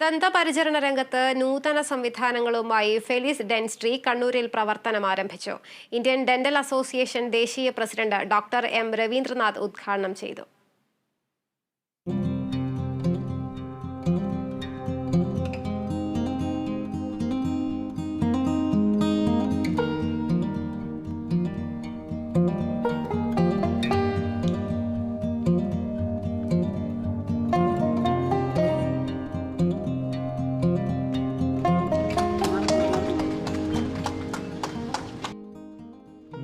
ദന്തപരിചരണ രംഗത്ത് നൂതന സംവിധാനങ്ങളുമായി ഫെലിസ് ഡെൻസ്ട്രി കണ്ണൂരിൽ പ്രവർത്തനം ആരംഭിച്ചു. ഇന്ത്യൻ ഡെന്റൽ അസോസിയേഷൻ ദേശീയ പ്രസിഡന്റ് ഡോക്ടർ എം. രവീന്ദ്രനാഥ് ഉദ്ഘാടനം ചെയ്തു.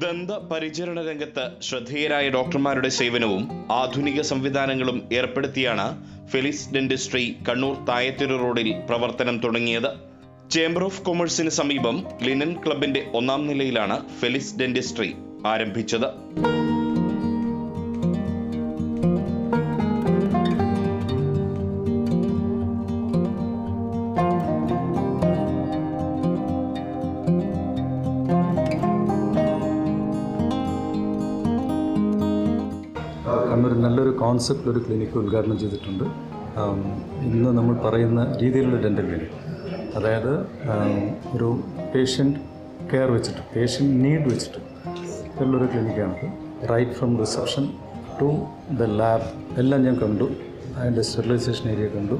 ദന്ത പരിചരണ രംഗത്ത് ശ്രദ്ധേയരായ ഡോക്ടർമാരുടെ സേവനവും ആധുനിക സംവിധാനങ്ങളും ഏർപ്പെടുത്തിയാണ് ഫെലിസ് ഡെന്റിസ്ട്രി കണ്ണൂർ തായത്തിരു റോഡിൽ പ്രവർത്തനം തുടങ്ങിയത്. ചേംബർ ഓഫ് കൊമേഴ്സിന് സമീപം ലിനൻ ക്ലബിന്റെ ഒന്നാം നിലയിലാണ് ഫെലിസ് ഡെന്റിസ്ട്രി ആരംഭിച്ചത്. കണ്ണൂർ നല്ലൊരു കോൺസെപ്റ്റ് ഒരു ക്ലിനിക്ക് ഉദ്ഘാടനം ചെയ്തിട്ടുണ്ട്. ഇന്ന് നമ്മൾ പറയുന്ന രീതിയിലുള്ള ഡെന്റൽ ക്ലിനിക് അതായത് ഒരു പേഷ്യന്റ് കെയർ വെച്ചിട്ട് പേഷ്യന്റ് നീഡ് വെച്ചിട്ട് ഉള്ളൊരു ക്ലിനിക്കാണിത് right from reception to the lab എല്ലാം ഞാൻ കണ്ടു. അതിന്റെ സ്റ്റെറിലൈസേഷൻ ഏരിയ കണ്ടു.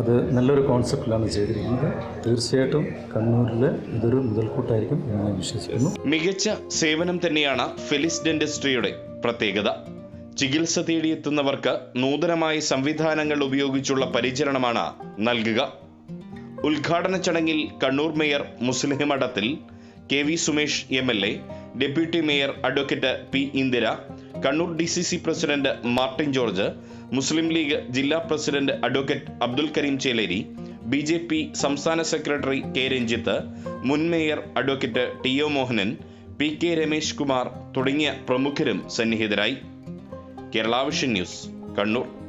അത് നല്ലൊരു കോൺസെപ്റ്റിലാണ് ചെയ്തിരിക്കുന്നത്. തീർച്ചയായിട്ടും കണ്ണൂരിലെ ഇതൊരു മുതൽക്കൂട്ടായിരിക്കും എന്ന് ഞാൻ വിശ്വസിക്കുന്നു. മികച്ച സേവനം തന്നെയാണ് ഫിലിസ് ഡെന്റിസ്ട്രിയുടെ. പ്രത്യേകത. ചികിത്സ തേടിയെത്തുന്നവർക്ക് നൂതനമായ സംവിധാനങ്ങൾ ഉപയോഗിച്ചുള്ള പരിചരണമാണ് നൽകുക. ഉദ്ഘാടന ചടങ്ങിൽ Kannur mayor Muslih Madathil K V Sumesh M L A deputy mayor advocate P Indira Kannur D C C president Martin George Muslim League ജില്ലാ president advocate Abdul Kareem Cheleri B J P സംസ്ഥാന secretary K Ranjith മുൻ mayor advocate T O Mohanan P K Ramesh Kumar തുടങ്ങിയ പ്രമുഖരും സന്നിഹിതരായി. Kerala Vision news Kannur.